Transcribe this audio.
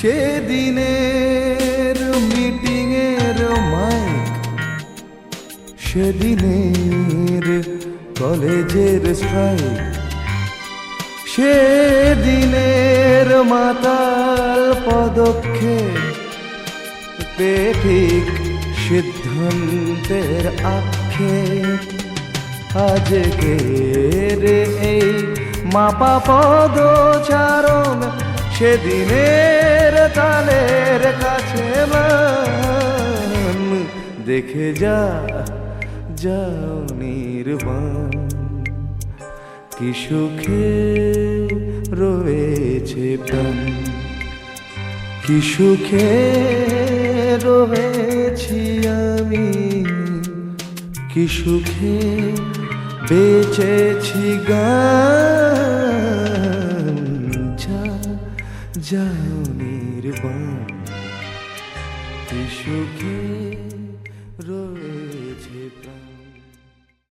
সেদিনের মিটিংয়ের মাইক, সেদিনের কলেজের স্ট্রাইক, সেদিনের মাতাল পদক্ষেপ পেঠিক সিদ্ধান্তের আক্ষেপ। আজকের এই মাপা পদচারণ, সেদিনের তালের কাছে দেখে যা, যাও নির্বাণ। কি সুখে রয়েছে প্রাণ। কি সুখে রয়েছি আমি। কি সুখে বেঁচেছি গান যাও নির্বাণ সুখে